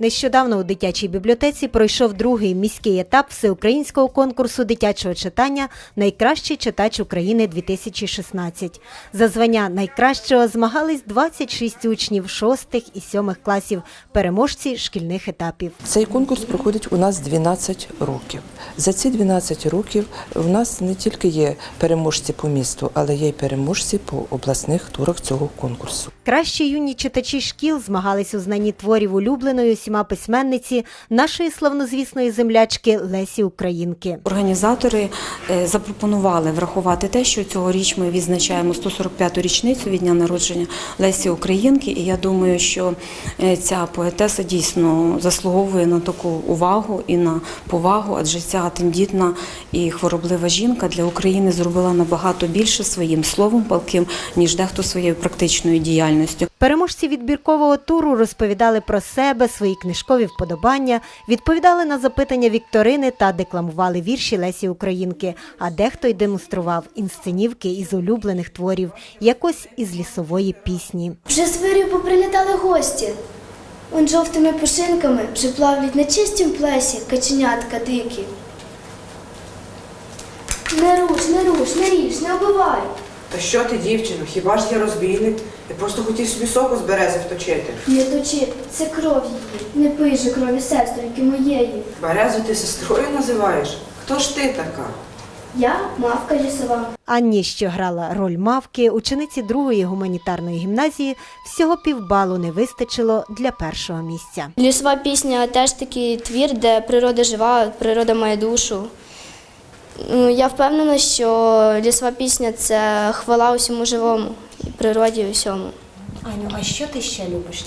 Нещодавно у дитячій бібліотеці пройшов другий міський етап всеукраїнського конкурсу дитячого читання Найкращий читач України 2016. За звання найкращого змагались 26 учнів 6 і 7 класів, переможці шкільних етапів. Цей конкурс проходить у нас 12 років. За ці 12 років в нас не тільки є переможці по місту, але є й переможці по обласних турах цього конкурсу. Кращі юні читачі шкіл змагались у знанні творів улюбленої усіма письменниці нашої славнозвісної землячки Лесі Українки. Організатори е, запропонували врахувати те, що цьогоріч ми відзначаємо 145-ту річницю від дня народження Лесі Українки. І я думаю, що е, ця поетеса дійсно заслуговує на таку увагу і на повагу, адже ця тендітна і хвороблива жінка для України зробила набагато більше своїм словом палким, ніж дехто своєю практичною діяльністю. Переможці відбіркового туру розповідали про себе, свої книжкові вподобання, відповідали на запитання вікторини та декламували вірші Лесі Українки. А дехто й демонстрував інсценівки із улюблених творів, якось із лісової пісні. Вже з вирію поприлітали гості. Он жовтими пушинками вже плавлять на чистім плесі каченятка дикі. Не руш, не руш, не ріж, не обивай. Та що ти, дівчино, хіба ж я розбійник? Я просто хотів собі соку з берези вточити. Не точи, це кров її. Не пий же крові сестринки моєї. Березу ти сестрою називаєш? Хто ж ти така? Я мавка лісова. Анні, що грала роль мавки, учениці другої гуманітарної гімназії, всього півбалу не вистачило для першого місця. Лісова пісня теж такий твір, де природа жива, природа має душу. Ну, Я впевнена, що лісова пісня це хвала усьому живому, і природі і усьому. Аню, а що ти ще любиш?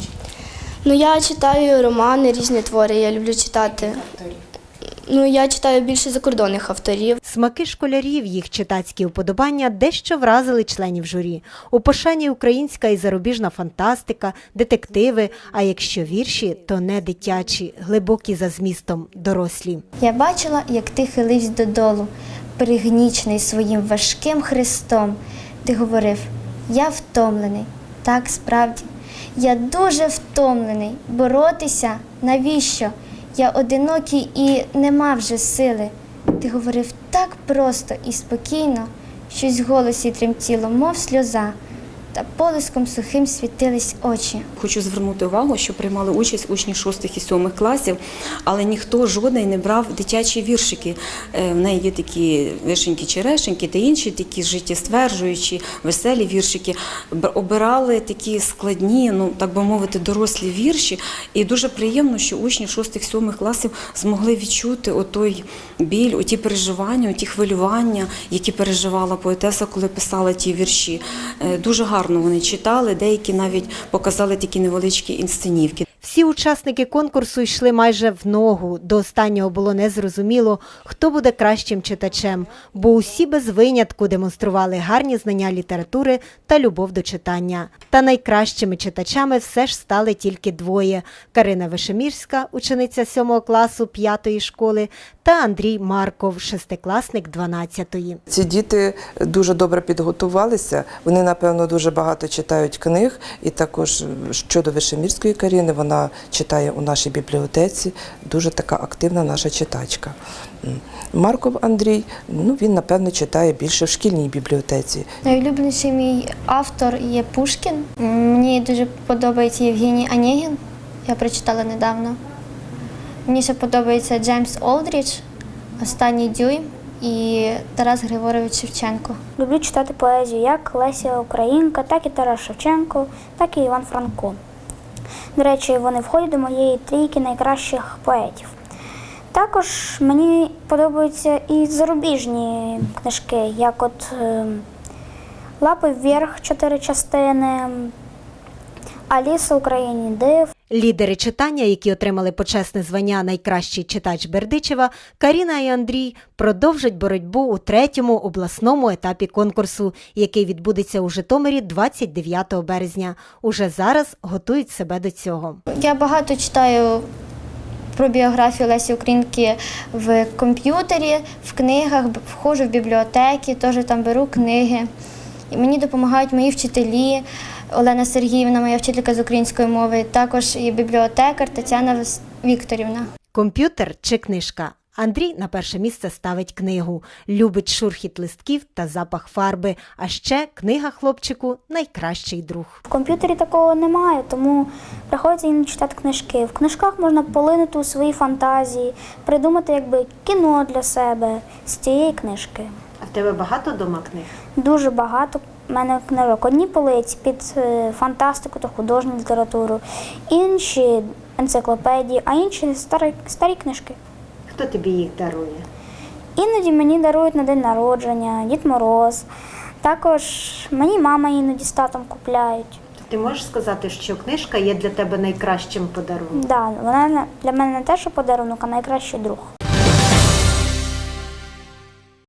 Ну, я читаю романи, різні твори, я люблю читати. Ну, я читаю більше закордонних авторів. Смаки школярів, їх читацькі уподобання дещо вразили членів журі. У пошані українська і зарубіжна фантастика, детективи. А якщо вірші, то не дитячі, глибокі за змістом, дорослі. Я бачила, як ти хилився додолу, пригнічений своїм важким хрестом. Ти говорив: я втомлений, так справді. Я дуже втомлений. Боротися навіщо? Я одинокий і нема вже сили. Ти говорив так просто і спокійно, щось в голосі тремтіло, мов сльоза, та полиском сухим світились очі. Хочу звернути увагу, що приймали участь учні 6 і 7 класів, але ніхто жодний не брав дитячі віршики. Е, В неї є такі вишеньки черешеньки та інші такі життєстверджуючі, веселі віршики. Обирали такі складні, ну так би мовити, дорослі вірші. І дуже приємно, що учні 6-7 класів змогли відчути отой біль, оті переживання, оті хвилювання, які переживала поетеса, коли писала ті вірші. Е, Дуже гарно вони читали, деякі навіть показали такі невеличкі інсценівки. Всі учасники конкурсу йшли майже в ногу. До останнього було незрозуміло, хто буде кращим читачем, бо усі без винятку демонстрували гарні знання літератури та любов до читання. Та найкращими читачами все ж стали тільки двоє: Карина Вишемірська, учениця 7 класу 5 школи, та Андрій Марков, шестикласник 12-ї. Ці діти дуже добре підготувалися. Вони, напевно, дуже багато читають книг. І також щодо Вишемірської Каріни, вона читає у нашій бібліотеці. Дуже така активна наша читачка. Марков Андрій, ну він напевно читає більше в шкільній бібліотеці. Найулюбленіший мій автор є Пушкін. Мені дуже подобається Євгеній Онегін. Я прочитала недавно. Мені ще подобається Джеймс Олдріч, Останній дюйм і Тарас Григорович Шевченко. Люблю читати поезію як Леся Українка, так і Тарас Шевченко, так і Іван Франко. До речі, вони входять до моєї трійки найкращих поетів. Також мені подобаються і зарубіжні книжки, як от е, Лапи вверх, чотири частини, Аліса в Україні див. Лідери читання, які отримали почесне звання найкращий читач Бердичева, Каріна і Андрій продовжать боротьбу у третьому обласному етапі конкурсу, який відбудеться у Житомирі 29 березня. Уже зараз готують себе до цього. Я багато читаю про біографію Лесі Українки в комп'ютері, в книгах, входжу в бібліотеки, теж там беру книги. І мені допомагають мої вчителі. Олена Сергіївна, моя вчителька з української мови, також і бібліотекар Тетяна Вікторівна. Комп'ютер чи книжка? Андрій на перше місце ставить книгу, любить шурхіт листків та запах фарби. А ще книга хлопчику найкращий друг. В комп'ютері такого немає, тому приходиться іноді читати книжки. В книжках можна полинути у свої фантазії, придумати якби кіно для себе з цієї книжки. А в тебе багато дома книг? Дуже багато в мене книжок. Одні полиці під е, фантастику та художню літературу, інші енциклопедії, а інші старі, старі книжки. Хто тобі їх дарує? Іноді мені дарують на день народження, Дід Мороз. Також мені мама іноді з татом купляють. Ти можеш сказати, що книжка є для тебе найкращим подарунком? Да, вона для мене не те, що подарунок, а найкращий друг.